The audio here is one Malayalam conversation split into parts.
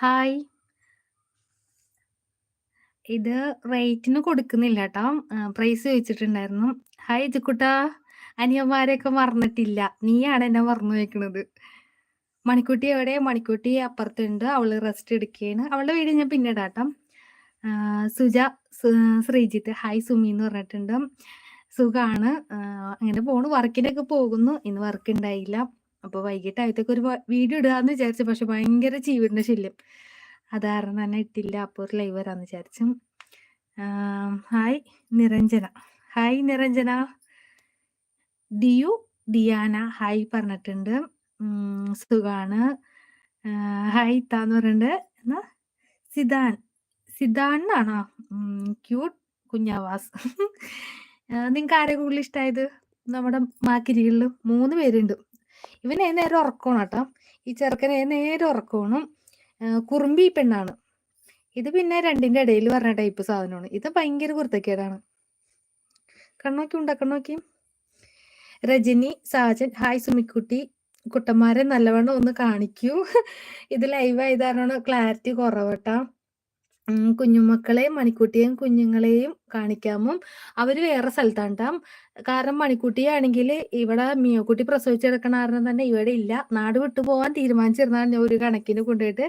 ഹായ്. ഇത് റേറ്റിന് കൊടുക്കുന്നില്ല കേട്ടോ പ്രൈസ് ചോദിച്ചിട്ടുണ്ടായിരുന്നു. ഹായ് ജിക്കുട്ടാ. അനിയന്മാരെയൊക്കെ മറന്നിട്ടില്ല. നീയാണ് എന്നെ മറന്നു വെക്കണത് മണിക്കുട്ടി എവിടെ? മണിക്കുട്ടി അപ്പുറത്തുണ്ട്. അവൾ റെസ്റ്റ് എടുക്കുകയാണ്. അവളുടെ വീട് ഞാൻ പിന്നെ ഇടാട്ടം സുജ ശ്രീജിത്ത് ഹായ് സുമി എന്ന് പറഞ്ഞിട്ടുണ്ട്. സുഖാണ്. അങ്ങനെ പോണു. വർക്കിനൊക്കെ പോകുന്നു. ഇന്ന് വർക്ക് ഉണ്ടായില്ല. അപ്പൊ വൈകിട്ടായത്തേക്ക് ഒരു വീഡിയോ ഇടാന്ന് വിചാരിച്ചു. പക്ഷെ ഭയങ്കര ചീവീടിന്റെ ശല്യം. അത് കാരണം തന്നെ ഇട്ടില്ല. അപ്പൊ ഒരു ലൈവ് വരാന്ന് വിചാരിച്ചു. Hi Niranjana. Hi Niranjana. Diyu Diyana hi പറഞ്ഞിട്ടുണ്ട്. സുഖാണ്. ഹായ് താന്ന് പറഞ്ഞിട്ടുണ്ട്. എന്നാ സിദാൻ. സിദാൻ? ക്യൂട്ട് കുഞ്ഞാവാസ്. നിങ്ങൾക്ക് ആരെ കൂടുതൽ ഇഷ്ടമായത് നമ്മുടെ മാക്കിരികളിൽ മൂന്ന് പേരുണ്ട്. ഇവൻ ഏത് നേരം ഉറക്കണം കേട്ടോ ഈ ചെറുക്കൻ ഏത് നേരം ഉറക്കണം കുറുമ്പി പെണ്ണാണ്. ഇത് പിന്നെ രണ്ടിന്റെ ഇടയിൽ പറഞ്ഞ ടൈപ്പ് സാധനമാണ്. ഇത് ഭയങ്കര കുർത്തക്കേടാണ് കണ്ണോക്കി ഉണ്ടാക്കണോക്കിയും. രജനി സാജൻ ഹായ് സുമിക്കുട്ടി. കുട്ടന്മാരെ നല്ലവണ്ണം ഒന്ന് കാണിക്കൂ. ഇത് ലൈവ് ആയതാണ് ക്ലാരിറ്റി കുറവട്ടാ ട്ടോ. കുഞ്ഞുമക്കളെയും മണിക്കുട്ടിയെയും കുഞ്ഞുങ്ങളെയും കാണിക്കാമോ? അവർ വേറെ സ്ഥലത്താണ് ട്ടോ. കാരണം മണിക്കുട്ടിയാണെങ്കിൽ ഇവിടെ മിയോക്കുട്ടി പ്രസവിച്ചെടുക്കണ കാരണം തന്നെ ഇവിടെ ഇല്ല. നാട് വിട്ടു പോകാൻ തീരുമാനിച്ചിരുന്നതാണ് ഞാൻ ഒരു കണക്കിന് കൊണ്ടുപോയിട്ട്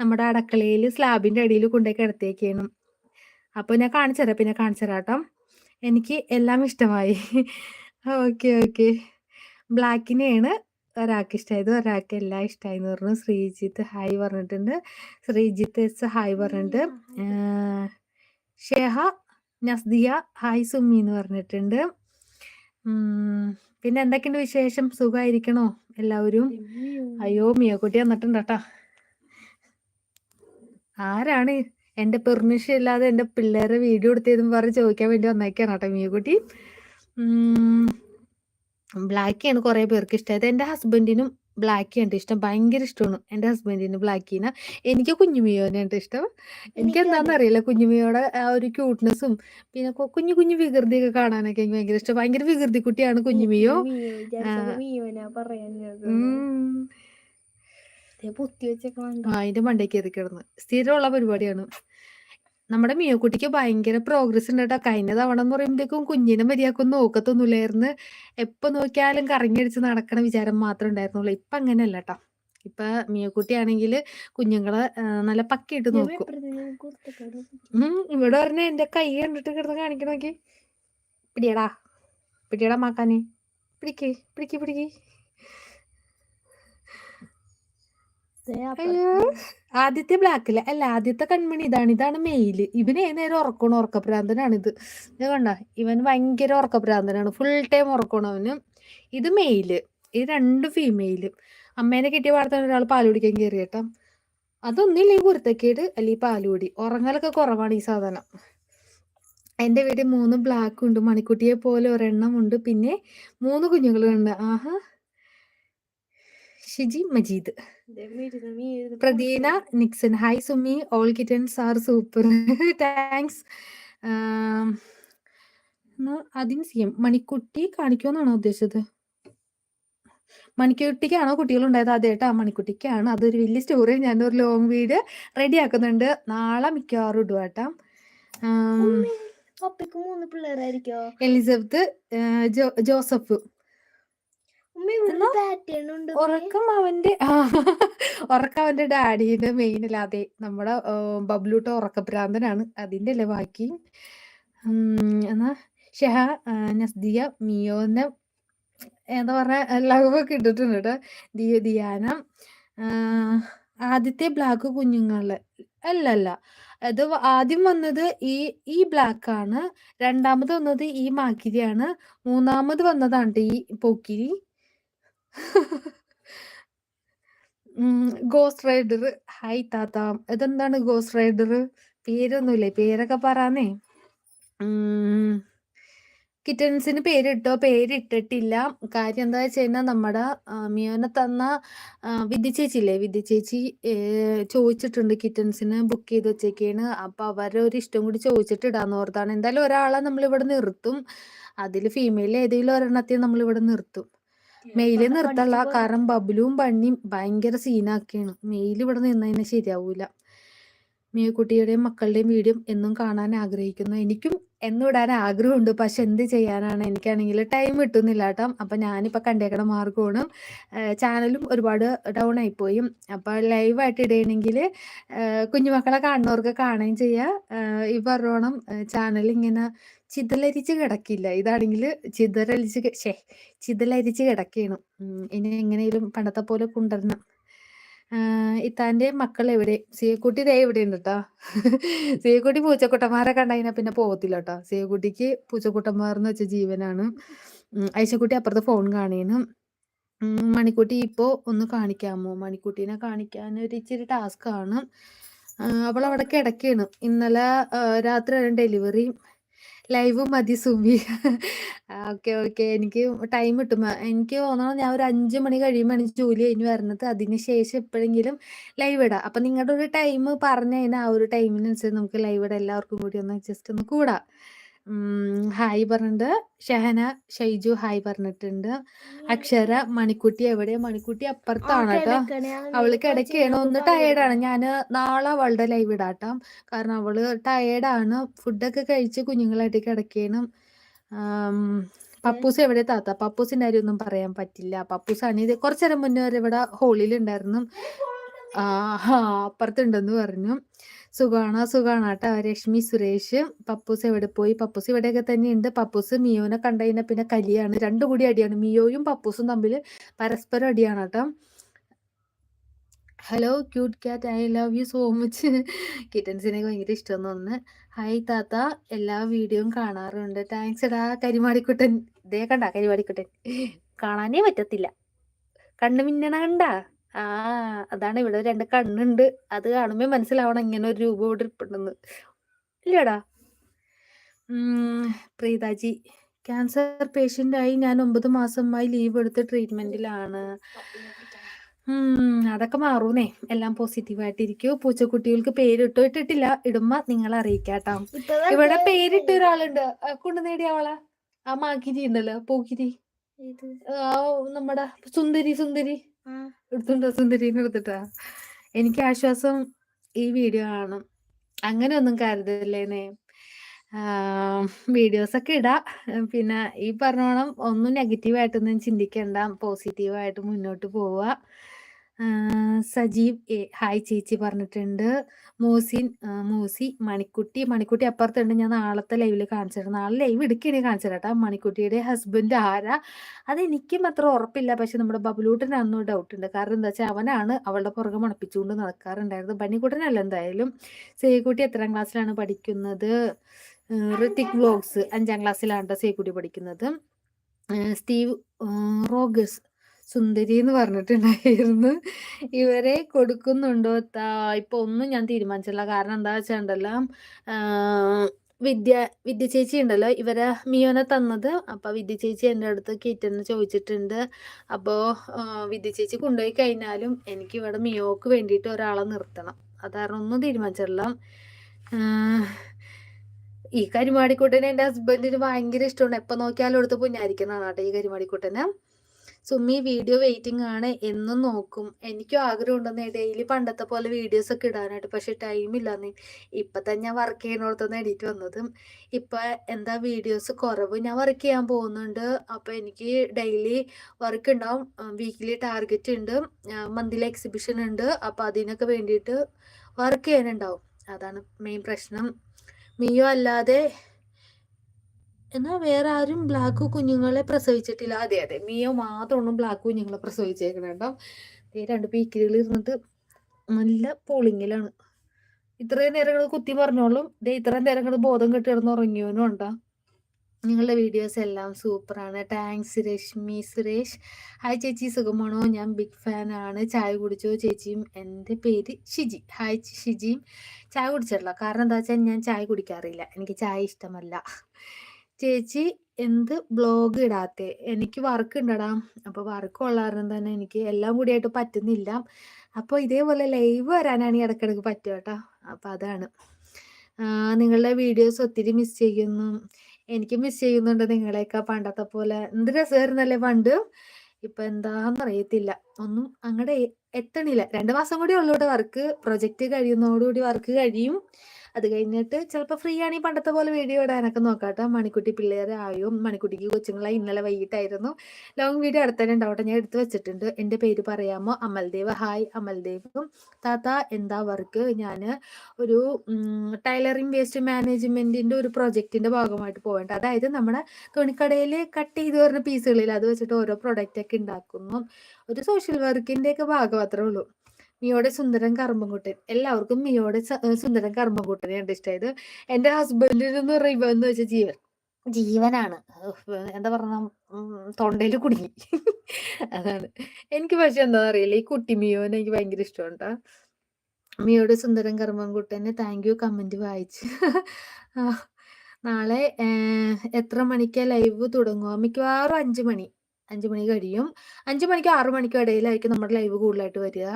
നമ്മുടെ അടക്കളയിൽ സ്ലാബിന്റെ അടിയിൽ കൊണ്ടുപോയി കിടത്തിയേക്കാണ്. അപ്പൊ ഞാൻ കാണിച്ചു തരാം. പിന്നെ കാണിച്ചു തരാം കേട്ടോ എനിക്ക് എല്ലാം ഇഷ്ടമായി. Okay okay. ബ്ലാക്കിനെയാണ് ഒരാൾക്ക് ഇഷ്ടമായത് ഒരാൾക്ക് എല്ലാം ഇഷ്ടായിന്ന് പറഞ്ഞു. ശ്രീജിത്ത് ഹായ് പറഞ്ഞിട്ടുണ്ട്. ശ്രീജിത്ത് എസ് ഹായ് പറഞ്ഞിട്ടുണ്ട്. ഷേഹ ഷെഹ നസ്ദിയ ഹായ് സുമി എന്ന് പറഞ്ഞിട്ടുണ്ട്. ഉം പിന്നെ എന്തൊക്കെയുണ്ട് വിശേഷം? സുഖായിരിക്കണോ എല്ലാവരും? അയ്യോ മിയക്കുട്ടി വന്നിട്ടുണ്ട് ട്ടോ. ആരാണ് എന്റെ പെർമിഷൻ ഇല്ലാതെ എന്റെ പിള്ളേരെ വീഡിയോ എടുത്തതെന്ന് പറഞ്ഞ് ചോദിക്കാൻ വേണ്ടി വന്നേക്കാണ് കേട്ടോ മിയോക്കുട്ടി. ആണ് കുറേ പേർക്ക് ഇഷ്ടമായത്. എന്റെ ഹസ്ബൻഡിനും ബ്ലാക്കിയാണ് ഇഷ്ടം. ഭയങ്കര ഇഷ്ടമാണ് എന്റെ ഹസ്ബൻഡിന് ചെയ്യുന്ന എനിക്ക് കുഞ്ഞു മിയോനെയാണ് ഇഷ്ടം. എനിക്ക് എന്താണെന്ന് അറിയില്ല കുഞ്ഞു മിയോടെ ആ ഒരു ക്യൂട്ട്നെസ്സും പിന്നെ കുഞ്ഞു കുഞ്ഞു വികൃതിയൊക്കെ കാണാനൊക്കെ എനിക്ക് ഭയങ്കര ഇഷ്ടം. ഭയങ്കര വികൃതി കുട്ടിയാണ് കുഞ്ഞു എനിക്ക് മിയോ. മിയോ വിചാരിച്ചപ്പോ ആഹ് മിയോനാ പറയാഞ്ഞത്. ഉം. ദേ പൊത്തി വെച്ചേക്കണുണ്ട്. ആ അതിന്റെ മണ്ടേക്ക് എറിക്കിടന്ന് കിടന്ന്. സ്ഥിരമുള്ള പരിപാടിയാണ്. നമ്മുടെ മിയോക്കുട്ടിക്ക് ഭയങ്കര പ്രോഗ്രസ് ഉണ്ട് കേട്ടോ. കഴിഞ്ഞ തവണ എന്ന് പറയുമ്പോഴേക്കും കുഞ്ഞിനെ മര്യാദക്കൊന്നും നോക്കത്തൊന്നുമില്ലായിരുന്നു. എപ്പോ നോക്കിയാലും കറങ്ങിയടിച്ച് നടക്കണ വിചാരം മാത്രമേ ഉണ്ടായിരുന്നുള്ളൂ. ഇപ്പൊ അങ്ങനെയല്ല ട്ടോ. ഇപ്പൊ മിയോക്കുട്ടിയാണെങ്കിൽ കുഞ്ഞുങ്ങളെ ആഹ് നല്ല പക്കയായിട്ട് നോക്കും. ഉം ഇവിടെ ഒരെണ്ണം എന്റെ കൈ കണ്ടിട്ട് കിടന്ന് കാണിക്കണ നോക്കി. പിടിയടാ പിടിയെടാ മാക്കാനെ. പിടിക്കേ പിടിക്ക് പിടിക്ക്. ദേ അയ്യോ. അപ്പുറത്ത് ആദ്യത്തെ ബ്ലാക്കിൽ അല്ല ആദ്യത്തെ കൺമണി ഇതാണ്. ഇതാണ് മെയിൽ. ഇവന് നേരം ഉറക്കണം ഉറക്കപ്രാന്തനാണ് ഇത് കണ്ട ഇവൻ ഭയങ്കര ഉറക്കഭ്രാന്തനാണ്. Full time ഉറക്കണവന്. ഇത് മെയിൽ. ഇത് രണ്ട് ഫീമെയിൽ. അമ്മേനെ കിട്ടിയ പാടെ തന്നെ ഒരാൾ പാൽ കുടിക്കാൻ കയറിയേട്ടാ അതൊന്നില്ലെങ്കിൽ കുരുത്തക്കേട് അല്ലെങ്കിൽ പാലുപൊടി ഉറങ്ങലൊക്കെ കുറവാണ് ഈ സാധനം. എന്റെ വീട്ടിൽ മൂന്ന് ബ്ലാക്ക് ഉണ്ട്. മണിക്കുട്ടിയെ പോലെ ഒരെണ്ണം ഉണ്ട്. പിന്നെ മൂന്ന് കുഞ്ഞുങ്ങളുണ്ട്. ആഹാ. Shiji Majeed. Pradeena Nixon hi Sumi all kittens are super. Thanks അതിന് സിയം മണിക്കുട്ടി കാണിക്കുമെന്നാണോ ഉദ്ദേശിച്ചത്? മണിക്കുട്ടിക്കാണോ കുട്ടികളുണ്ടായത് അതേട്ടാ മണിക്കുട്ടിക്കാണ്. അതൊരു വലിയ സ്റ്റോറി ഞാൻ ഒരു ലോങ് വീഡിയോ റെഡി ആക്കുന്നുണ്ട്. നാളെ മിക്കവാറും ഇടുക കേട്ടാ? എലിസബത്ത് ജോസഫ് ഉമ്മി ഇവിടെ എന്നാ? പാറ്റേൺ ഉണ്ട് ഉമ്മി. ഉറക്കം അവന്റെ ഉറക്കം അവന്റെ ഡാഡിയുടെ മെയിൻ അല്ലാതെ നമ്മുടെ ബബ്ലൂട്ട ഉറക്കഭ്രാന്തനാണ്. അതിന്റെ അല്ലേ ബാക്കി. എന്നാ ഷെഹ നസ്ദിയ മിയോനെ എന്താ പറഞ്ഞ ലവൊക്കെ ഇട്ടിട്ടുണ്ട് കേട്ടോ ദിയ ദിയാന ആദ്യത്തെ ബ്ലാക്ക് കുഞ്ഞുങ്ങൾ. അല്ലല്ല അല്ല. അത് ആദ്യം വന്നത് ഈ ഈ ബ്ലാക്ക് ആണ്. രണ്ടാമത് വന്നത് ഈ മാക്കിരിയാണ്. മൂന്നാമത് വന്നതാണ് ഈ പോക്കിരി. ഗോസ്റ്റ് റൈഡർ ഹൈ താത്ത. ഇതെന്താണ് ഗോസ്റ്റ് റൈഡർ പേരൊന്നുമില്ലേ? പേരൊക്കെ പറയാന്നേ. കിറ്റൻസിന് പേരിട്ടോ? പേരിട്ടിട്ടില്ല. കാര്യം എന്താ വെച്ച് കഴിഞ്ഞാൽ നമ്മുടെ മിയോനെ തന്ന വിദ്യ ചേച്ചിയില്ലേ? വിദ്യ ചേച്ചി ചോദിച്ചിട്ടുണ്ട് കിറ്റൻസിന് ബുക്ക് ചെയ്ത് വെച്ചേക്കാണ്. അപ്പൊ അവരെ ഒരു ഇഷ്ടം കൂടി ചോദിച്ചിട്ട് ഇടാന്ന് ഓർത്താണ്. എന്തായാലും ഒരാളെ നമ്മൾ ഇവിടെ നിർത്തും. അതിൽ ഫീമെയിൽ ഏതെങ്കിലും ഒരെണ്ണത്തെ നമ്മൾ ഇവിടെ നിർത്തും. മെയിൽ നിർത്തല്ല കാരണം ബബ്ലുവും ബണ്ണിയും ഭയങ്കര സീനാക്കിയാണ് മെയിൽ ഇവിടെ നിന്നതിനെ ശരിയാവൂല. മിയക്കുട്ടിയുടെയും മക്കളുടെയും വീഡിയോ എന്നും കാണാൻ ആഗ്രഹിക്കുന്നു. എനിക്കും എന്നും ഇടാൻ ആഗ്രഹമുണ്ട്. പക്ഷെ എന്ത് ചെയ്യാനാണ്? എനിക്കാണെങ്കിൽ ടൈം കിട്ടുന്നില്ല കേട്ടോ. അപ്പം ഞാനിപ്പോൾ കണ്ടേക്കണ മാർഗമാണ്. ചാനലും ഒരുപാട് ഡൗൺ ആയിപ്പോയി. അപ്പോൾ ലൈവായിട്ട് ഇടുകയാണെങ്കിൽ കുഞ്ഞുമക്കളെ കാണുന്നവർക്ക് കാണുകയും ചെയ്യാം. ഈ പറഞ്ഞോണം ചാനൽ ഇങ്ങനെ ചിതലരിച്ച് കിടക്കില്ല. ഇതാണെങ്കിൽ ചിതലരിച്ച് ഷേ ചിതലരിച്ച് കിടക്കണം. ഇനി എങ്ങനെയും പണ്ടത്തെ പോലെ കൊണ്ടുവരണം. ഇത്താന്റെ മക്കൾ എവിടെ സിയക്കുട്ടി ദേ ഇവിടെ ഉണ്ട് കേട്ടോ സിയക്കുട്ടി പൂച്ചക്കുട്ടന്മാരെ കണ്ടതിനാ പിന്നെ പോകത്തില്ല കേട്ടോ സിയക്കുട്ടിക്ക് പൂച്ചക്കുട്ടന്മാർ എന്ന് വെച്ച ജീവനാണ്. ഐശക്കുട്ടി അപ്പുറത്ത് ഫോൺ കാണേനും മണിക്കുട്ടി ഇപ്പോ ഒന്ന് കാണിക്കാമോ? മണിക്കുട്ടീനെ കാണിക്കാൻ ഒരു ഇച്ചിരി ടാസ്ക് ആണ് അവൾ അവിടെ കിടക്കാണ്. ഇന്നലെ രാത്രി ഡെലിവറി ലൈവ് മതി സുബി. Okay okay. എനിക്ക് ടൈം കിട്ടും. എനിക്ക് തോന്നണം ഞാൻ ഒരു അഞ്ച് മണി കഴിയുമ്പോൾ ജോലി കഴിഞ്ഞ് വരുന്നത് അതിന് ശേഷം എപ്പോഴെങ്കിലും ലൈവ് ഇടാം. അപ്പം നിങ്ങളുടെ ഒരു ടൈം പറഞ്ഞു കഴിഞ്ഞാൽ ആ ഒരു ടൈമിനനുസരിച്ച് നമുക്ക് ലൈവ് ഇടാം എല്ലാവർക്കും കൂടി ഒന്ന് ജസ്റ്റ് ഒന്ന് കൂടാം. ഹായ് പറഞ്ഞിട്ടുണ്ട്. ഷഹന ഷൈജു ഹായ് പറഞ്ഞിട്ടുണ്ട്. അക്ഷര മണിക്കുട്ടി എവിടെ മണിക്കുട്ടി അപ്പുറത്താണ് കേട്ടോ. അവൾ കിടക്കുകയാണ് ഒന്ന് ടയേർഡാണ് ഞാൻ നാളെ അവളുടെ ലൈവ് ഇടാട്ടാം. കാരണം അവൾ ടയേർഡാണ് ഫുഡൊക്കെ കഴിച്ച് കുഞ്ഞുങ്ങളായിട്ട് കിടക്കുകയാണ് പപ്പൂസ് എവിടെ താത്ത പപ്പൂസിന്റെ കാര്യം ഒന്നും പറയാൻ പറ്റില്ല. പപ്പൂസാണ് ഇത് കുറച്ചു നേരം മുന്നേ വരെ ഇവിടെ ഹോളിൽ ഉണ്ടായിരുന്നു. അപ്പുറത്തുണ്ടെന്ന് പറഞ്ഞു. സുഖാണോ സുഖമാണ്? കേട്ടോ രശ്മി സുരേഷ് പപ്പൂസ് എവിടെ പോയി? പപ്പൂസ് ഇവിടെയൊക്കെ തന്നെയുണ്ട്. പപ്പൂസ് മിയോനെ കണ്ടതിനെ പിന്നെ കലിയാണ്. രണ്ടു കൂടി അടിയാണ്. മിയോയും പപ്പൂസും തമ്മിൽ പരസ്പരം അടിയാണ് കേട്ടോ hello cute cat I love you so much കിറ്റൻസിനെ ഭയങ്കര ഇഷ്ടം തോന്നുന്നു. ഹായ് താത്ത. എല്ലാ വീഡിയോയും കാണാറുണ്ട്. താങ്ക്സ് എടാ കരിമാടിക്കുട്ടൻ. ഇതേ കണ്ട കരിമാടിക്കുട്ടൻ. കാണാനേ പറ്റത്തില്ല. കണ്ണു മിന്നണ കണ്ട. ആ അതാണ് ഇവിടെ രണ്ട് കണ്ണുണ്ട്. അത് കാണുമ്പോ മനസ്സിലാവണം ഇങ്ങനെ ഒരു രൂപം ഇവിടെ ഇരിപ്പുണ്ടെന്ന്. ഇല്ലടാ? പ്രീതാജി ക്യാൻസർ പേഷ്യന്റ് ആയി ഞാൻ ഒമ്പത് മാസമായി ലീവ് എടുത്ത് ട്രീറ്റ്മെന്റിലാണ് ഉം, അതൊക്കെ മാറൂന്നേ. എല്ലാം പോസിറ്റീവായിട്ടിരിക്കൂ പൂച്ചക്കുട്ടികൾക്ക് പേരിട്ടോ ഇട്ടിട്ടില്ല. ഇടുമ്പ നിങ്ങൾ അറിയിക്കാട്ടോ. ഇവിടെ പേരിട്ട ഒരാളുണ്ട്. കൊണ്ടു നേടിയ അവളെ. ആ മാഗിരി ഉണ്ടല്ലോ പൂഗിരി ആ നമ്മുടെ സുന്ദരി സുന്ദരി. എടുത്തുണ്ടോ സുന്ദരീനെ എടുത്തിട്ടാ? എനിക്ക് ആശ്വാസം ഈ വീഡിയോ ആണ് അങ്ങനെ ഒന്നും കരുതല്ലേനെ വീഡിയോസ് ഒക്കെ ഇടാ. പിന്നെ ഈ പറഞ്ഞോണം ഒന്നും നെഗറ്റീവായിട്ടൊന്നും ചിന്തിക്കണ്ട. പോസിറ്റീവായിട്ട് മുന്നോട്ട് പോവുക. സജീവ് എ ഹായ് ചേച്ചി പറഞ്ഞിട്ടുണ്ട്. മോസിൻ മോസി മണിക്കുട്ടി. മണിക്കുട്ടി അപ്പുറത്തുണ്ട്. ഞാൻ നാളത്തെ ലൈവിൽ കാണിച്ചിട്ടുണ്ട്. നാളെ ലൈവ് എടുക്കുകയാണെങ്കിൽ കാണിച്ചിട്ടാ മണിക്കുട്ടിയുടെ ഹസ്ബൻഡ് ആരാ? അത് എനിക്കും അത്ര ഉറപ്പില്ല. പക്ഷെ നമ്മുടെ ബബുലൂട്ടിന് അന്നും ഡൗട്ട് ഉണ്ട്. കാരണം എന്താ വെച്ചാൽ അവനാണ് അവളുടെ പുറകെ മണപ്പിച്ചുകൊണ്ട് നടക്കാറുണ്ടായിരുന്നത്. ബണ്ണിക്കുട്ടനല്ല എന്തായാലും. സേകുട്ടി എത്രാം ക്ലാസ്സിലാണ് പഠിക്കുന്നത്? ഋത്തിക് വ്ലോഗ്സ് അഞ്ചാം ക്ലാസ്സിലാണ് ട്ടോ സേക്കുട്ടി പഠിക്കുന്നത്. സ്റ്റീവ് റോഗസ് സുന്ദരി എന്ന് പറഞ്ഞിട്ടുണ്ടായിരുന്നു. ഇവരെ കൊടുക്കുന്നുണ്ടോ ഇപ്പൊ ഒന്നും ഞാൻ തീരുമാനിച്ചില്ല കാരണം എന്താ വെച്ചാണ്ടല്ലോ വിദ്യ വിദ്യ ചേച്ചി ഉണ്ടല്ലോ ഇവരെ മിയോനെ തന്നത്. അപ്പൊ വിദ്യ ചേച്ചി എന്റെ അടുത്ത് കിറ്റെന്ന് ചോദിച്ചിട്ടുണ്ട്. അപ്പോൾ വിദ്യ ചേച്ചി കൊണ്ടുപോയി കഴിഞ്ഞാലും എനിക്ക് ഇവിടെ മിയോക്ക് വേണ്ടിയിട്ട് ഒരാളെ നിർത്തണം. അതാരണം ഒന്നും തീരുമാനിച്ചിട്ടില്ല. ഈ കരിമാടിക്കുട്ടനെ എന്റെ ഹസ്ബൻഡിന് ഭയങ്കര ഇഷ്ടമാണ്. എപ്പോൾ നോക്കിയാലും എടുത്ത് പുഞ്ഞായിരിക്കുന്നതാണ് കേട്ടോ ഈ കരിമാടിക്കുട്ടനെ. സുമി വീഡിയോ വെയിറ്റിംഗ് ആണ് എന്നും നോക്കും. എനിക്കും ആഗ്രഹം ഉണ്ടെന്ന് ഡെയിലി പണ്ടത്തെ പോലെ വീഡിയോസ് ഒക്കെ ഇടാനായിട്ട്. പക്ഷെ ടൈം ഇല്ലാന്ന്. ഇപ്പൊ തന്നെ ഞാൻ വർക്ക് ചെയ്യുന്നിടത്തുനിന്ന് എഡിറ്റ് വന്നതും. ഇപ്പൊ എന്താ വീഡിയോസ് കുറവ് ഞാൻ വർക്ക് ചെയ്യാൻ പോകുന്നുണ്ട്. അപ്പൊ എനിക്ക് ഡെയിലി വർക്ക് ഉണ്ടാവും വീക്കിലി ടാർഗറ്റ് ഉണ്ട് മന്ത്ലി എക്സിബിഷൻ ഉണ്ട് അപ്പൊ അതിനൊക്കെ വേണ്ടിയിട്ട് വർക്ക് ചെയ്യാനുണ്ടാവും. അതാണ് മെയിൻ പ്രശ്നം. മിയോ അല്ലാതെ എന്നാ വേറെ ആരും ബ്ലാക്ക് കുഞ്ഞുങ്ങളെ പ്രസവിച്ചിട്ടില്ല. അതെ അതെ. മിയോ മാത്രമാണ് ബ്ലാക്ക് കുഞ്ഞുങ്ങളെ പ്രസവിച്ചേക്കണേ ദേ രണ്ട് പീക്കിലുകൾ ഇരുന്നിട്ട് നല്ല പോളിങ്ങിലാണ്. ഇത്രയും നേരങ്ങൾ കുത്തി പറഞ്ഞോളും. ദേ ഇത്രയും നേരങ്ങൾ ബോധം കെട്ടിടന്ന് ഉറങ്ങിയവനും ഉണ്ടാ? നിങ്ങളുടെ വീഡിയോസ് എല്ലാം സൂപ്പറാണ് താങ്ക്സ് രശ്മി സുരേഷ്. ഹായ് ചേച്ചി. സുഖമാണോ? ഞാൻ ബിഗ് ഫാനാണ് ചായ കുടിച്ചോ ചേച്ചിയും? എന്റെ പേര് ഷിജി. ഹായ് ഷിജിയും. ചായ കുടിച്ചിട്ടില്ല. കാരണം എന്താ വെച്ചാൽ ഞാൻ ചായ കുടിക്കാറില്ല. എനിക്ക് ചായ ഇഷ്ടമല്ല. ചേച്ചി എന്ത് ബ്ലോഗ് ഇടാത്തെ? എനിക്ക് വർക്ക് ഉണ്ടടാ. അപ്പോൾ വർക്ക് ഉള്ള കാരണം തന്നെ എനിക്ക് എല്ലാം കൂടിയായിട്ട് പറ്റുന്നില്ല. അപ്പോൾ ഇതേപോലെ ലൈവ് വരാനാണ് ഈ ഇടയ്ക്കിടയ്ക്ക് പറ്റുക കേട്ടോ. അപ്പോൾ അതാണ്. നിങ്ങളുടെ വീഡിയോസ് ഒത്തിരി മിസ് ചെയ്യുന്നു. എനിക്ക് മിസ് ചെയ്യുന്നുണ്ട് നിങ്ങളെയൊക്കെ പണ്ടത്തെ പോലെ. എന്ത് രസമായിരുന്നല്ലേ പണ്ട്? ഇപ്പൊ എന്താന്ന് അറിയത്തില്ല. ഒന്നും അങ്ങടെ എത്തണില്ല. രണ്ട് മാസം കൂടി ഉള്ളൂടെ വർക്ക് പ്രൊജക്റ്റ് കഴിയുന്നതോടുകൂടി വർക്ക് കഴിയും. അത് കഴിഞ്ഞിട്ട് ചിലപ്പോൾ ഫ്രീ ആണെങ്കിൽ പണ്ടത്തെ പോലെ വീഡിയോ ഇടാനൊക്കെ നോക്കാട്ടോ. മണിക്കുട്ടി പിള്ളേരെ ആയും മണിക്കുട്ടിക്ക് കൊച്ചുങ്ങളെ ഇന്നലെ വൈകിട്ടായിരുന്നു. ലോങ് വീഡിയോ അടുത്തന്നെ ഉണ്ടാവട്ടെ ഞാൻ എടുത്തു വെച്ചിട്ടുണ്ട്. എന്റെ പേര് പറയാമോ? അമൽദേവ്. ഹായ് അമൽദേവ്. താത്ത എന്താ വർക്ക് ഞാൻ ഒരു ടൈലറിംഗ് വേസ്റ്റ് മാനേജ്മെന്റിന്റെ ഒരു പ്രൊജക്റ്റിന്റെ ഭാഗമായിട്ട് പോകേണ്ട അതായത് നമ്മുടെ തുണിക്കടയിൽ കട്ട് ചെയ്ത് വരുന്ന പീസുകളിൽ അത് വെച്ചിട്ട് ഓരോ പ്രൊഡക്റ്റ് ഒക്കെ ഉണ്ടാക്കുന്നു ഒരു സോഷ്യൽ വർക്കിന്റെയൊക്കെ ഭാഗം അത്രേ ഉള്ളൂ. മിയോടെ സുന്ദരൻ കറുമ്പൻകുട്ടൻ എല്ലാവർക്കും മിയോടെ സുന്ദരൻ കറുമ്പൻകുട്ടനെയാണ് ഇഷ്ടമായത് എന്റെ ഹസ്ബൻഡിനെന്ന് റിവ എന്ന് വെച്ചാൽ ജീവൻ. ജീവനാണ്. എന്താ പറഞ്ഞ തൊണ്ടയിൽ കുടുങ്ങി. അതാണ്. എനിക്ക് പക്ഷെ എന്താ അറിയില്ല. ഈ കുട്ടി മിയോനെ എനിക്ക് ഭയങ്കര ഇഷ്ടമുണ്ടാ മിയോടെ സുന്ദരൻ കർമ്മൻകുട്ടന് താങ്ക് യു കമന്റ് വായിച്ച്. നാളെ എത്ര മണിക്കാ ലൈവ് തുടങ്ങുക? മിക്കവാറും അഞ്ചു മണി. അഞ്ചു മണി കഴിയും. അഞ്ചു മണിക്കും ആറു മണിക്കും ഇടയിലായിരിക്കും നമ്മുടെ ലൈവ് കൂടുതലായിട്ട് വരിക.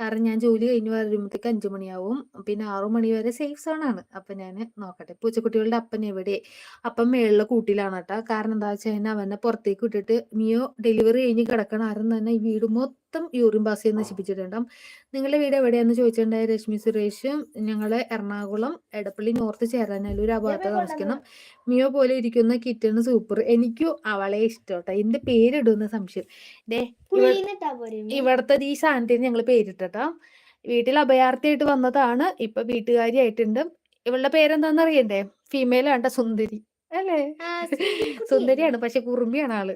കാരണം ഞാൻ ജോലി കഴിഞ്ഞ് വരുമ്പോഴത്തേക്ക് അഞ്ചു മണിയാവും. പിന്നെ ആറു മണി വരെ സേഫ് സോൺ ആണ്. അപ്പൊ ഞാൻ നോക്കട്ടെ. പൂച്ചക്കുട്ടികളുടെ അപ്പൻ എവിടെ? അപ്പം മേളിലെ കൂട്ടിലാണ് കേട്ടോ. കാരണം എന്താ വെച്ച് കഴിഞ്ഞാൽ അവനെ പുറത്തേക്ക് വിട്ടിട്ട് മിയോ ഡെലിവറി കഴിഞ്ഞ് കിടക്കണ ആരും തന്നെ ഈ വീട് മൊത്തം യൂറിൻ പാസ് ചെയ്ത് നശിപ്പിച്ചിട്ടുണ്ടാവും നിങ്ങളുടെ വീട് എവിടെയാന്ന് ചോദിച്ചിട്ടുണ്ടായ രശ്മി സുരേഷ് ഞങ്ങൾ എറണാകുളം എടപ്പള്ളി നോർത്ത് ചേരാനല്ലൂർ ആ ഭാഗത്ത് താമസിക്കണം മിയോ പോലെ ഇരിക്കുന്ന കിറ്റണ് സൂപ്പർ. എനിക്കും അവളെ ഇഷ്ടോട്ടെ എന്റെ പേരിടുന്ന സംശയം. പോരെ ഇവിടത്തെ ഈ സാധനത്തിന് ഞങ്ങൾ പേരിട്ടട്ടോ. വീട്ടിൽ അഭയാർത്ഥിയായിട്ട് വന്നതാണ്. ഇപ്പൊ വീട്ടുകാരിയായിട്ടുണ്ട്. ഇവളുടെ പേരെന്താന്ന് അറിയണ്ടേ? ഫീമെയിൽ ആണ്ട സുന്ദരി. അല്ലേ? സുന്ദരിയാണ് പക്ഷെ കുറുമ്പിയാണ് ആൾ.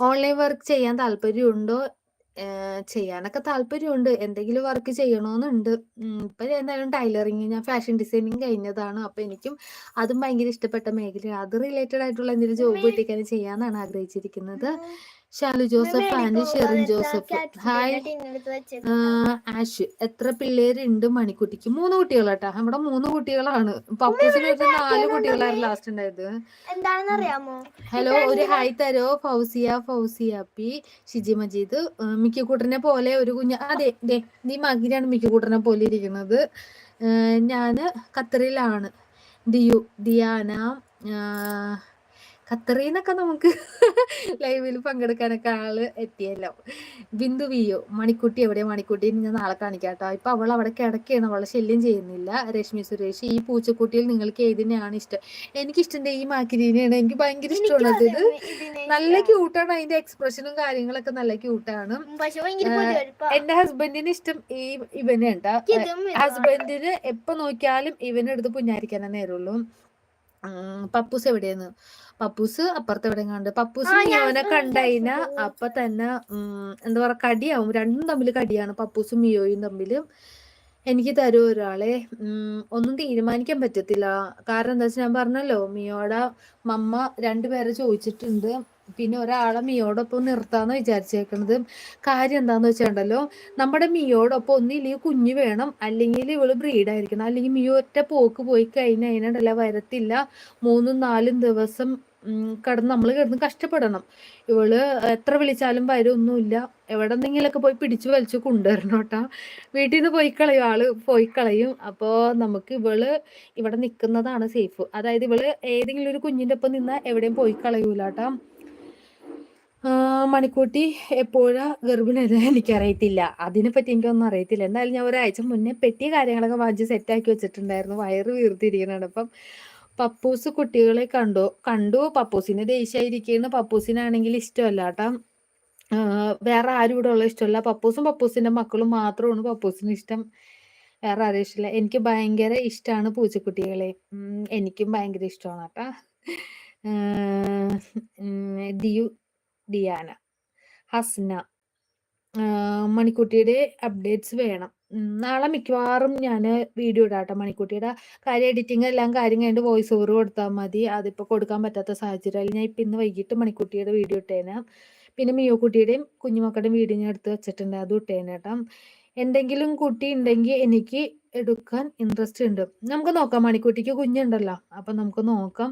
ഓൺലൈൻ വർക്ക് ചെയ്യാൻ താല്പര്യമുണ്ടോ? ചെയ്യാനൊക്കെ താല്പര്യമുണ്ട്. എന്തെങ്കിലും വർക്ക് ചെയ്യണമെന്നുണ്ട് ഇപ്പൊ എന്തായാലും ടൈലറിങ് ഞാൻ ഫാഷൻ ഡിസൈനിങ് കഴിഞ്ഞതാണ്. അപ്പൊ എനിക്കും അതും ഭയങ്കര ഇഷ്ടപ്പെട്ട മേഖല അത് റിലേറ്റഡ് ആയിട്ടുള്ള എന്തെങ്കിലും ജോബ് കിട്ടിക്കാൻ ചെയ്യാന്നാണ് ആഗ്രഹിച്ചിരിക്കുന്നത്. Shalu Joseph and Sherin Joseph. Hi. Ash എത്ര പിള്ളേരുണ്ട് മണിക്കുട്ടിക്ക്? മൂന്ന് കുട്ടികളാട്ടാ. നമ്മുടെ മൂന്ന് കുട്ടികളാണ്. പപ്പൂസിന് നാല് കുട്ടികളായിരുന്നു ലാസ്റ്റ് ഉണ്ടായത്. ഹലോ ഒരു ഹായ് തരോ? ഫൗസിയ ഫൗസിയ പി. ഷിജി മജീദ്. മിക്കിക്കൂട്ടനെ പോലെ ഒരു കുഞ്ഞ്. അതെ ദേ നീ മകിനാണ് മിക്കിക്കൂട്ടനെ പോലെ ഇരിക്കുന്നത്. ഞാൻ ഖത്തറിലാണ്. ദിയു ദിയാന ഖത്തറിന്നൊക്കെ നമുക്ക് ലൈവിൽ പങ്കെടുക്കാനൊക്കെ ആൾ എത്തിയല്ലോ. ബിന്ദു വിയോ മണിക്കുട്ടി എവിടെ മണിക്കുട്ടി ഞാൻ നാളെ കാണിക്കാം കേട്ടോ ഇപ്പൊ അവൾ അവിടെ കിടക്കുകയാണ് അവളെ ശല്യം ചെയ്യുന്നില്ല. രശ്മി സുരേഷ് ഈ പൂച്ചക്കുട്ടിയിൽ നിങ്ങൾക്ക് ഏതിനെയാണ് ഇഷ്ടം? എനിക്കിഷ്ടം ഈ മാക്കിരീനെയാണ് എനിക്ക് ഭയങ്കര ഇഷ്ടമുള്ളത് ഇത് നല്ല ക്യൂട്ടാണ് അതിന്റെ എക്സ്പ്രഷനും കാര്യങ്ങളൊക്കെ നല്ല ക്യൂട്ടാണ്. എന്റെ ഹസ്ബൻഡിന് ഇഷ്ടം ഈ ഇവനെ ഉണ്ടാ. ഹസ്ബൻഡിന് എപ്പോ നോക്കിയാലും ഇവനെടുത്ത് പുഞ്ഞാരിക്കാനേ നേരുള്ളൂ പപ്പൂസ് എവിടെയെന്ന്? പപ്പൂസ് അപ്പുറത്ത് എവിടെ കണ്ട് പപ്പൂസ് മിയോനെ കണ്ടതിന അപ്പൊ തന്നെ എന്താ പറയാ കടിയാവും. രണ്ടും തമ്മിൽ കടിയാണ്. പപ്പൂസും മിയോയും തമ്മിൽ. എനിക്ക് തരൂ ഒരാളെ. ഒന്നും തീരുമാനിക്കാൻ പറ്റത്തില്ല. കാരണം എന്താ വെച്ചാൽ ഞാൻ പറഞ്ഞല്ലോ മിയോടെ മമ്മ രണ്ടുപേരെ ചോദിച്ചിട്ടുണ്ട്. പിന്നെ ഒരാളെ മിയോടൊപ്പം നിർത്താന്ന് വിചാരിച്ചേക്കണത്. കാര്യം എന്താന്ന് വെച്ചിട്ടുണ്ടല്ലോ നമ്മുടെ മിയോടൊപ്പം ഒന്നില്ലെങ്കിൽ കുഞ്ഞ് വേണം. അല്ലെങ്കിൽ ഇവൾ ബ്രീഡായിരിക്കണം. അല്ലെങ്കിൽ മിയോ ഒറ്റ പോക്ക് പോയി കഴിഞ്ഞാൽ അതിനുണ്ടല്ല വരത്തില്ല. മൂന്നും നാലും ദിവസം കിടന്ന് നമ്മൾ കിടന്ന് കഷ്ടപ്പെടണം. ഇവൾ എത്ര വിളിച്ചാലും വരുമൊന്നുമില്ല എവിടെ എന്തെങ്കിലുമൊക്കെ പോയി പിടിച്ചു വലിച്ചു കൊണ്ടുവരണം കേട്ടോ. വീട്ടിൽ നിന്ന് പോയി കളയും ആൾ പോയി കളയും. അപ്പോൾ നമുക്ക് ഇവൾ ഇവിടെ നിൽക്കുന്നതാണ് സേഫ് അതായത് ഇവൾ ഏതെങ്കിലും ഒരു കുഞ്ഞിന്റെ ഒപ്പം നിന്നാൽ എവിടെയും പോയി കളയൂല കേട്ടോ. മണിക്കൂട്ടി എപ്പോഴാ ഗർഭിണിയത് എനിക്കറിയത്തില്ല. അതിനെപ്പറ്റി എനിക്കൊന്നും അറിയത്തില്ല. എന്തായാലും ഞാൻ ഒരാഴ്ച മുന്നേ പെട്ടിയ കാര്യങ്ങളൊക്കെ വാങ്ങിച്ച് സെറ്റാക്കി വെച്ചിട്ടുണ്ടായിരുന്നു. വയറ് വീർത്തിരിക്കുന്നുണ്ട് അപ്പം പപ്പൂസ് കുട്ടികളെ കണ്ടു കണ്ടു. പപ്പൂസിന് ദേഷ്യായിരിക്കുന്നു. പപ്പൂസിനാണെങ്കിൽ ഇഷ്ടമല്ല കേട്ടോ. വേറെ ആരും ഇവിടെ ഉള്ള ഇഷ്ടമല്ല. പപ്പൂസും പപ്പൂസിന്റെ മക്കളും മാത്രമാണ് പപ്പൂസിന് ഇഷ്ടം. വേറെ ആരും ഇഷ്ടമില്ല. എനിക്ക് ഭയങ്കര ഇഷ്ടമാണ് പൂച്ചക്കുട്ടികളെ. എനിക്കും ഭയങ്കര ഇഷ്ടമാണ് കേട്ടോ. ദിയു ദിയാന ഹസ്ന മണിക്കുട്ടിയുടെ അപ്ഡേറ്റ്സ് വേണം. നാളെ മിക്കവാറും ഞാൻ വീഡിയോ ഇടാട്ടോ മണിക്കുട്ടിയുടെ കാര്യം എഡിറ്റിംഗ് എല്ലാം കാര്യം കഴിഞ്ഞിട്ട് വോയിസ് ഓവർ കൊടുത്താൽ മതി. അതിപ്പോൾ കൊടുക്കാൻ പറ്റാത്ത സാഹചര്യമായി ഞാൻ ഇപ്പം ഇന്ന് വൈകിട്ട് മണിക്കുട്ടിയുടെ വീഡിയോ ഇട്ടേനെ. പിന്നെ മിയോ കുട്ടിയുടെയും കുഞ്ഞുമക്കളുടെയും വീഡിയോ ഞാൻ എടുത്ത് വെച്ചിട്ടുണ്ട്. അതും ഇട്ടേനെ കേട്ടോ. എന്തെങ്കിലും കുട്ടി ഉണ്ടെങ്കിൽ എനിക്ക് എടുക്കാൻ ഇൻട്രസ്റ്റ് ഉണ്ട് നമുക്ക് നോക്കാം. മണിക്കുട്ടിക്ക് കുഞ്ഞുണ്ടല്ലോ. അപ്പം നമുക്ക് നോക്കാം.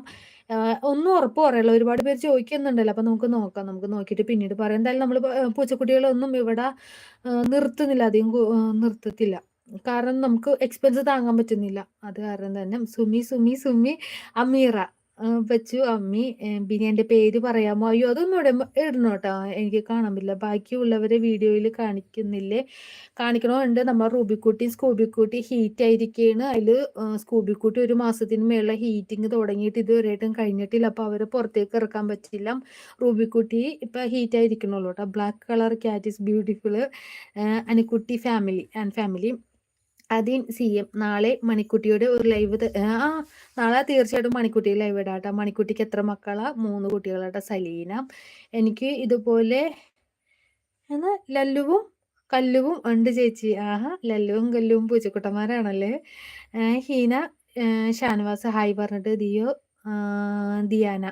ഒന്നും ഉറപ്പ് പറയല്ലോ. ഒരുപാട് പേര് ചോദിക്കുന്നുണ്ടല്ലോ അപ്പം നമുക്ക് നോക്കാം. നമുക്ക് നോക്കിയിട്ട് പിന്നീട് പറയാം. എന്തായാലും നമ്മൾ പൂച്ചക്കുട്ടികളൊന്നും ഇവിടെ നിർത്തുന്നില്ല. അധികം നിർത്തത്തില്ല. കാരണം നമുക്ക് എക്സ്പെൻസ് താങ്ങാൻ പറ്റുന്നില്ല. അത് കാരണം തന്നെ സുമി സുമി സുമി അമീറ. ആ, ബച്ചു അമ്മി പിന്നെ എന്റെ പേര് പറയാമോ? അയ്യോ അതൊന്നും ഇവിടെ ഇടണം കേട്ടോ എനിക്ക് കാണാൻ ബാക്കിയുള്ളവരെ വീഡിയോയിൽ കാണിക്കുന്നില്ലേ? കാണിക്കണമുണ്ട് നമ്മൾ റൂബിക്കുട്ടി സ്കൂബിക്കുട്ടി ഹീറ്റ് ആയിരിക്കുകയാണ് അതിൽ സ്കൂബിക്കുട്ടി ഒരു മാസത്തിന് മേളിലെ ഹീറ്റിംഗ് തുടങ്ങിയിട്ട് ഇതുവരെയായിട്ടും കഴിഞ്ഞിട്ടില്ല. അപ്പോൾ അവരെ പുറത്തേക്ക് ഇറക്കാൻ പറ്റില്ല. റൂബിക്കുട്ടി ഇപ്പം ഹീറ്റ് ആയിരിക്കണുള്ളൂ കേട്ടോ black colour cat is beautiful Anikkutti family and family അതിൻ സി എം നാളെ മണിക്കുട്ടിയുടെ ഒരു ലൈവ് ആ നാളെ തീർച്ചയായിട്ടും മണിക്കുട്ടി ലൈവ് ഇടാട്ടോ മണിക്കുട്ടിക്ക് എത്ര മക്കളാ? മൂന്ന് കുട്ടികളാട്ടോ സലീന. എനിക്ക് ഇതുപോലെ എന്നാ ലല്ലുവും കല്ലുവും ഉണ്ട് ചേച്ചി. ആഹാ ലല്ലുവും കല്ലുവും പൂച്ചക്കുട്ടന്മാരാണല്ലേ? ഹീന ഷാനവാസ് ഹായ് പറഞ്ഞിട്ട് ദിയോ ദിയാന.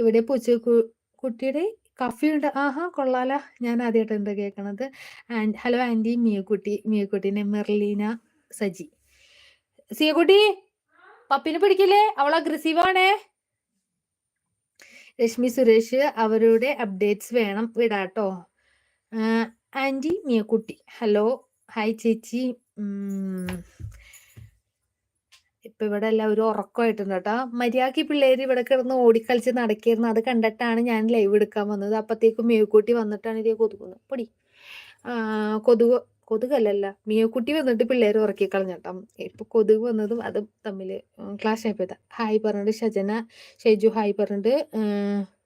ഇവിടെ പൂച്ച കുട്ടിയുടെ കഫി ഉണ്ട് ആഹാ കൊള്ളാല. ഞാൻ ആദ്യമായിട്ട് എന്താ കേൾക്കണത് ആൻഡ് ഹലോ ആന്റി മിയക്കുട്ടി. മിയക്കുട്ടീനെ മെർലീന സജി. സിയക്കുട്ടി പപ്പിനെ പിടിക്കില്ലേ? അവൾ അഗ്രസീവാണേ രശ്മി സുരേഷ് അവരുടെ അപ്ഡേറ്റ്സ് വേണം വിടാട്ടോ. ആന്റി മിയക്കുട്ടി. ഹലോ. ഹായ് ചേച്ചി. ഇപ്പൊ ഇവിടെ എല്ലാവരും ഉറക്കമായിട്ടുണ്ട് കേട്ടോ. മര്യാദയ്ക്ക് പിള്ളേര് ഇവിടെ കിടന്ന് ഓടിക്കളിച്ച് നടക്കിയിരുന്നു അത് കണ്ടിട്ടാണ് ഞാൻ ലൈവ് എടുക്കാൻ വന്നത്. അപ്പത്തേക്കും മിയക്കുട്ടി വന്നിട്ടാണ് ഇതേ കൊതുകുന്നത്. പൊടി. കൊതുക് കൊതുകല്ലല്ല. മിയക്കുട്ടി വന്നിട്ട് പിള്ളേർ ഉറക്കി കളഞ്ഞട്ടോ ഇപ്പൊ കൊതുക് വന്നതും അതും തമ്മിൽ ക്ലാഷ് ആയിപ്പോയതാ ഹായ് പറഞ്ഞിട്ട് ഷജന ഷെജു ഹായ് പറഞ്ഞിട്ട്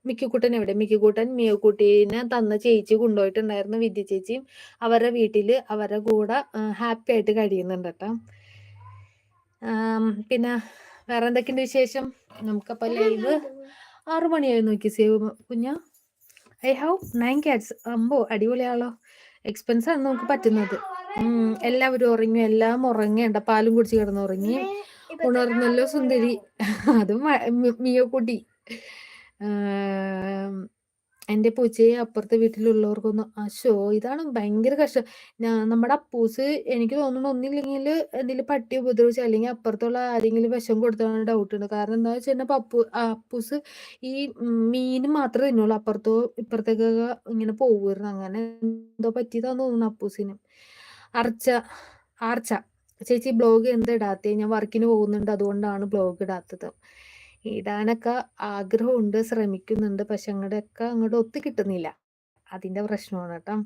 മിക്കുക്കുട്ടൻ എവിടെ? മിക്കിക്കുട്ടൻ മിയക്കുട്ടീനെ തന്ന ചേച്ചി കൊണ്ടുപോയിട്ടുണ്ടായിരുന്നു വിദ്യ ചേച്ചിയും. അവരുടെ വീട്ടിൽ അവരുടെ കൂടെ ഹാപ്പി ആയിട്ട് കഴിയുന്നുണ്ട് കേട്ടോ. പിന്നെ വേറെ എന്തൊക്കെയുണ്ട് വിശേഷം? നമുക്കപ്പോൾ ലൈവ് ആറു മണിയായി നോക്കി സേവ് കുഞ്ഞ. ഐ ഹാവ് നയൻ ക്യാറ്റ്സ് അമ്പോ അടിപൊളിയാണല്ലോ. എക്സ്പെൻസ് ആണ് നമുക്ക് പറ്റുന്നത്. എല്ലാവരും ഉറങ്ങി എല്ലാം ഉറങ്ങേണ്ട പാലും കുടിച്ച് കിടന്ന് ഉറങ്ങി ഉണർന്നല്ലോ സുന്ദരി. അതും മിയോ ആം, എന്റെ പൂച്ചയെ അപ്പുറത്തെ വീട്ടിലുള്ളവർക്കൊന്നും അശോ ഇതാണ് ഭയങ്കര കഷ്ടം. ഞാൻ നമ്മുടെ അപ്പൂസ് എനിക്ക് തോന്നുന്നു ഒന്നില്ലെങ്കിൽ എന്തെങ്കിലും പട്ടി ഉപദ്രവിച്ച് അല്ലെങ്കിൽ അപ്പുറത്തുള്ള ആരെങ്കിലും വിഷം കൊടുത്താണ് ഡൗട്ട് ഉണ്ട്. കാരണം എന്താ വെച്ചാൽ കഴിഞ്ഞാൽ അപ്പു അപ്പൂസ് ഈ മീൻ മാത്രമേ തിന്നുള്ളൂ. അപ്പുറത്തോ ഇപ്പുറത്തേക്കൊക്കെ ഇങ്ങനെ പോകുമായിരുന്നു അങ്ങനെ എന്തോ പറ്റിയതാന്ന് തോന്നുന്നു അപ്പൂസിന്. അർച്ച ആർച്ച ചേച്ചി ബ്ലോഗ് എന്താ ഇടാത്തേ? ഞാൻ വർക്കിന് പോകുന്നുണ്ട്. അതുകൊണ്ടാണ് ബ്ലോഗ് ഇടാത്തത്. ഇടാനൊക്കെ ആഗ്രഹമുണ്ട് ശ്രമിക്കുന്നുണ്ട് പക്ഷെ അങ്ങടെയൊക്കെ അങ്ങോട്ട് ഒത്തു കിട്ടുന്നില്ല അതിന്റെ പ്രശ്നമാണ് കേട്ടോ.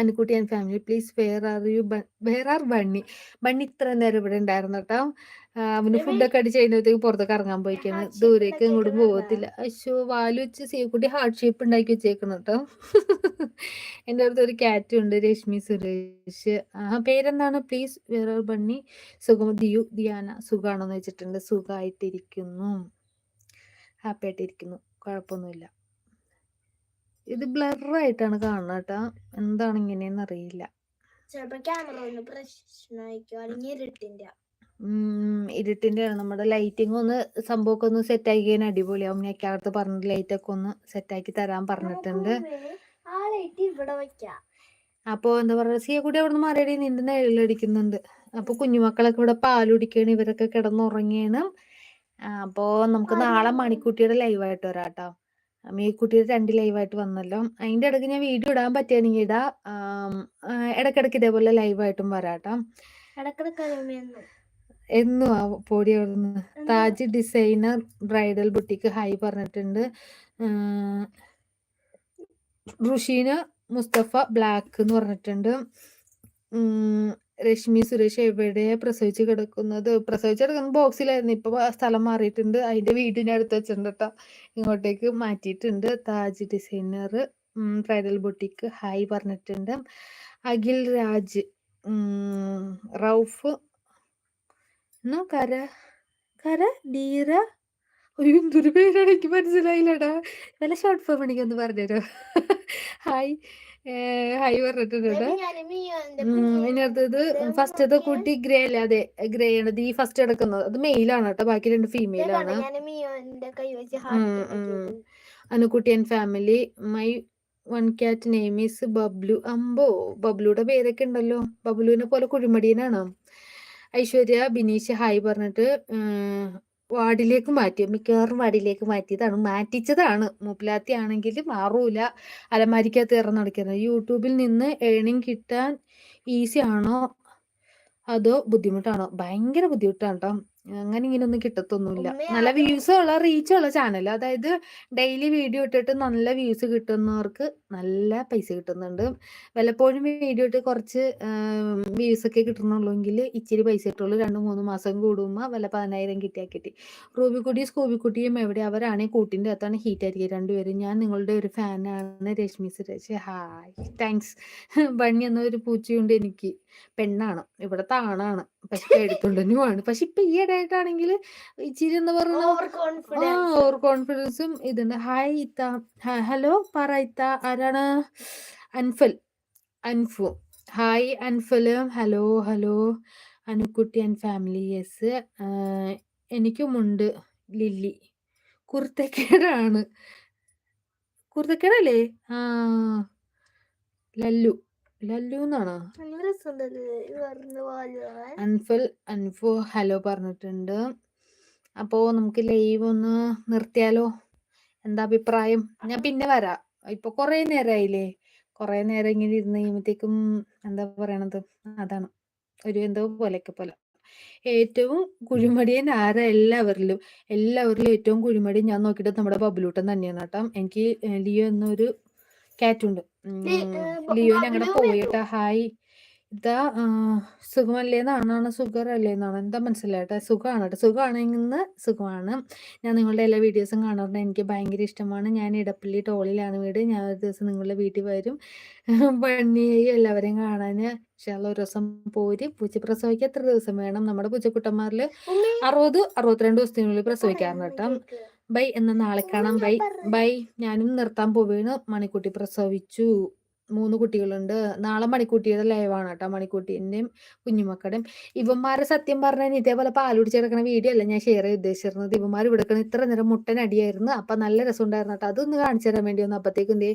Anukkutti and family please where are you where are Bunny? Bunny ഇത്ര നേരം ഇവിടെ ഉണ്ടായിരുന്നു കേട്ടോ അവന്. ഫുഡൊക്കെ അടിച്ച് കഴിഞ്ഞപ്പോഴത്തേക്ക് പുറത്തേക്ക് ഇറങ്ങാൻ പോയിക്കാണ്. ദൂരേക്ക് ഇങ്ങോട്ടും പോകത്തില്ല. അശോ വാൽ വെച്ച് സീക്കുട്ടി ഹാർട്ട് ഷേപ്പ് ഉണ്ടാക്കി വെച്ചേക്കണം കേട്ടോ എന്റെ അടുത്ത് ഒരു ക്യാറ്റും ഉണ്ട് രശ്മി സുരേഷ്. ആ പേരെന്താണ്? Please where are Bunny? സുഖം ദിയു ദിയാന എന്ന് വെച്ചിട്ടുണ്ട്. സുഖമായിട്ടിരിക്കുന്നു ഹാപ്പി ആയിട്ടിരിക്കുന്നു. കുഴപ്പമൊന്നുമില്ല. ഇത് ബ്ലറായിട്ടാണ് കാണുന്നത് കേട്ടോ. എന്താണ് ഇങ്ങനെയെന്ന് അറിയില്ല. ചിലപ്പോ ക്യാമറ ഒന്ന് പ്രശ്നമായിരിക്കും അല്ലെങ്കിൽ ഇരുട്ടിന്റെ. ഇരുട്ടിന്റെ ആണ് നമ്മുടെ ലൈറ്റിംഗ് ഒന്ന് സംഭവമൊക്കെ ഒന്ന് സെറ്റ് ആക്കി കഴിഞ്ഞാൽ അടിപൊളിയാവും. ഞാൻ അടുത്ത് പറഞ്ഞ ലൈറ്റ് ഒക്കെ ഒന്ന് സെറ്റ് ആക്കി തരാൻ പറഞ്ഞിട്ടുണ്ട്. ആ ലൈറ്റ് ഇവിടെ വെക്കാം. അപ്പോ എന്താ പറയുക സിയെ കൂടി അവിടെ നിന്ന് മാറിയടി നിന്റെ നിഴലടിക്കുന്നുണ്ട് അപ്പൊ കുഞ്ഞുമക്കളൊക്കെ ഇവിടെ പാൽ കുടിക്കുകയാണ് ഇവരൊക്കെ കിടന്നുറങ്ങിയാണ് അപ്പോ നമുക്ക് നാളെ മണിക്കുട്ടിയുടെ ലൈവായിട്ട് വരാം കേട്ടോ. മേക്കുട്ടിയുടെ രണ്ട് ലൈവായിട്ട് വന്നല്ലോ. അതിന്റെ ഇടയ്ക്ക് ഞാൻ വീഡിയോ ഇടാൻ പറ്റുകയാണെങ്കിൽ ഇടാ. ഇടക്കിടക്ക് ഇതേപോലെ ലൈവായിട്ടും വരാട്ടോ. എന്നും ആ പൊടി അവിടുന്ന്. Taj designer bridal boutique hi പറഞ്ഞിട്ടുണ്ട്. റുഷീന മുസ്തഫ ബ്ലാക്ക് എന്ന് പറഞ്ഞിട്ടുണ്ട്. രശ്മി സുരേഷ് എവിടെ പ്രസവിച്ച് കിടക്കുന്നത്? പ്രസവിച്ച് കിടക്കുന്ന ബോക്സിലായിരുന്നു. ഇപ്പൊ സ്ഥലം മാറിയിട്ടുണ്ട്. അതിന്റെ വീടിന്റെ അടുത്ത് വെച്ചിട്ടുണ്ട് കേട്ടോ ഇങ്ങോട്ടേക്ക് മാറ്റിയിട്ടുണ്ട്. Taj designer bridal boutique hi പറഞ്ഞിട്ടുണ്ട്. അഖിൽ രാജ് റൗഫ് കര കര ധീര അയ്യോ എന്തൊരു പേരാണ് എനിക്ക് മനസ്സിലായില്ലടാ. നല്ല ഷോർട്ട് ഫോം എനിക്ക് ഒന്ന് പറഞ്ഞുതരോ ഹായ് ഹായ് പറഞ്ഞിട്ടുണ്ട് അടുത്തത് ഫസ്റ്റത്തെ കുട്ടി ഗ്രേ അല്ലേ അതെ ഗ്രേ ആണ്. ഈ ഫസ്റ്റ് കിടക്കുന്നത്. അത് മെയിലാണ് കേട്ടോ ബാക്കി രണ്ട് ഫീമെയിൽ ആണ്. Anukkutti and family my one cat name is Bablu അമ്പോ ബബ്ലുടെ പേരൊക്കെ ഉണ്ടല്ലോ. ബബ്ലുവിനെ പോലെ കുഴിമടിയനാണോ? ഐശ്വര്യ ബിനീഷ് ഹായ് പറഞ്ഞിട്ട് വാർഡിലേക്ക് മാറ്റി മിക്കവാറും വാർഡിലേക്ക് മാറ്റിയതാണ്. മാറ്റിച്ചതാണ്. മൂപ്പിലാത്തി ആണെങ്കിൽ മാറൂല. അലമാരിക്കകത്ത് ഇറന്ന് നടക്കുന്നത് യൂട്യൂബിൽ നിന്ന് ഏണിങ് കിട്ടാൻ ഈസി ആണോ? അതോ ബുദ്ധിമുട്ടാണോ? ഭയങ്കര ബുദ്ധിമുട്ടാണ് കേട്ടോ. അങ്ങനെ ഇങ്ങനെ ഒന്നും കിട്ടത്തൊന്നുമില്ല നല്ല വ്യൂസ് ഉള്ള റീച്ച് ഉള്ള ചാനൽ അതായത് ഡെയിലി വീഡിയോ ഇട്ടിട്ട് നല്ല വ്യൂസ് കിട്ടുന്നവർക്ക് നല്ല പൈസ കിട്ടുന്നുണ്ട്. വല്ലപ്പോഴും വീഡിയോ ഇട്ട് കുറച്ച് വ്യൂസ് ഒക്കെ കിട്ടണുള്ളൂങ്കിൽ ഇച്ചിരി പൈസ കിട്ടുള്ളൂ രണ്ട് മൂന്ന് മാസം കൂടുമ്പോൾ വല്ല പതിനായിരം കിട്ടിയാൽ കിട്ടി. റൂബിക്കുട്ടിയും സ്കൂബിക്കുട്ടിയും എവിടെ അവരാണെങ്കിൽ കൂട്ടിന്റെ അകത്താണ് ഹീറ്റ് ആയിരിക്കും രണ്ടുപേരും. ഞാൻ നിങ്ങളുടെ ഒരു ഫാനാണ് Reshmi Suresh. Hi. Thanks. Bunny എന്നൊരു പൂച്ചയുണ്ട് എനിക്ക്. പെണ്ണാണ്. ഇവിടുത്തെ ആണാണ് പക്ഷെ പേടിത്തൊണ്ടനുമാണ് പക്ഷെ ഇപ്പൊ ഈ ഇടയായിട്ടാണെങ്കിൽ ഇച്ചിരി എന്താ പറയുക ആ ഓവർ കോൺഫിഡൻസും ഇതുണ്ട്. ഹായ് ഇത്ത. ഹലോ പറ ഇത്ത. ആരാണ്? Anfal. Anfu. Hi Anfal hello hello Anukkutti and family yes എനിക്കുമുണ്ട് lily കുർത്തക്കേടാണ്. കുർത്തക്കേടല്ലേ? ആ ലല്ലു. ലല്ലു എന്നാണോ നല്ല രസമുണ്ടല്ലേ? അൻഫൽ അൻഫു ഹലോ പറഞ്ഞിട്ടുണ്ട്. അപ്പോ നമുക്ക് ലൈവ് ഒന്ന് നിർത്തിയാലോ? എന്താ അഭിപ്രായം? ഞാൻ പിന്നെ വരാ. ഇപ്പൊ കുറേ നേരമായില്ലേ കുറേ നേരം ഇങ്ങനെ ഇരുന്ന് കഴിയുമ്പോഴത്തേക്കും എന്താ പറയണത്? അതാണ്. ഒരു എന്തോ പോലെയൊക്കെ പോലെ. ഏറ്റവും കുഴിമടിയൻ ആരാ എല്ലാവരിലും? എല്ലാവരിലും ഏറ്റവും കുഴിമടി ഞാൻ നോക്കിയിട്ട് നമ്മുടെ ബബിലൂട്ടൻ തന്നെയാണ് കേട്ടോ. എനിക്ക് ലിയോ എന്നൊരു കാറ്റുണ്ട് ലിയോ ഞങ്ങളുടെ പോയിട്ട് ഹായ്. ഇതാ സുഖമല്ലേ? എന്നാണ് സുഖർ അല്ലേന്നാണ് എന്താ മനസ്സിലായിട്ടെ സുഖമാണ് കേട്ടോ സുഖമാണെന്ന് സുഖമാണ്. ഞാൻ നിങ്ങളുടെ എല്ലാ വീഡിയോസും കാണാറുണ്ട്. എനിക്ക് ഭയങ്കര ഇഷ്ടമാണ്. ഞാൻ ഇടപ്പള്ളി ടോളിലാണ് വീട്. ഞാൻ ഒരു ദിവസം നിങ്ങളുടെ വീട്ടിൽ വരും. പണിയെയും എല്ലാവരെയും കാണാൻ ഇൻഷാല്ല ഒരു ദിവസം പോര്. പൂച്ച പ്രസവിക്കാൻ എത്ര ദിവസം വേണം? നമ്മുടെ പൂച്ചക്കുട്ടന്മാരിൽ അറുപത് അറുപത്തിരണ്ട് ദിവസത്തിനുള്ളിൽ പ്രസവിക്കാറുണ്ട് കേട്ടോ. ബൈ എന്ന നാളെ കാണാം. Bye bye. ഞാനും നിർത്താൻ പോവുകയാണ്. മണിക്കുട്ടി പ്രസവിച്ചു. മൂന്ന് കുട്ടികളുണ്ട്. നാളെ മണിക്കുട്ടിയുടെ ലൈവാണ് കേട്ടോ. മണിക്കുട്ടീന്റെയും കുഞ്ഞുമക്കളുടെയും. ഇവന്മാരെ സത്യം പറഞ്ഞാൽ ഇതേപോലെ പാലുടിച്ച് കിടക്കുന്ന വീഡിയോ അല്ല ഞാൻ ഷെയർ ചെയ്ത് ഉദ്ദേശിച്ചിരുന്നത്. ഇവന്മാർ ഇവിടെ ഇത്ര നേരം മുട്ടനടിയായിരുന്നു അപ്പം നല്ല രസമുണ്ടായിരുന്നു കേട്ടോ. അതൊന്ന് കാണിച്ചു തരാൻ വേണ്ടി ഒന്ന് അപ്പത്തേക്കും എന്തേ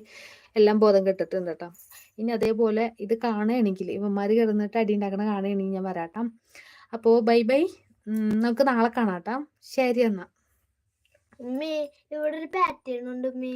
എല്ലാം ബോധം കെട്ടിട്ടുണ്ട് കേട്ടോ. ഇനി അതേപോലെ ഇത് കാണുകയാണെങ്കിൽ ഇവന്മാർ കിടന്നിട്ട് അടി ഉണ്ടാക്കണ കാണുകയാണെങ്കിൽ ഞാൻ വരാട്ടാം അപ്പോൾ ബൈ ബൈ. നമുക്ക് നാളെ കാണാം കേട്ടോ. ശരി എന്നാൽ ഉമ്മി ഇവിടെ ഒരു പാറ്റേൺ ഉണ്ട് ഉമ്മി.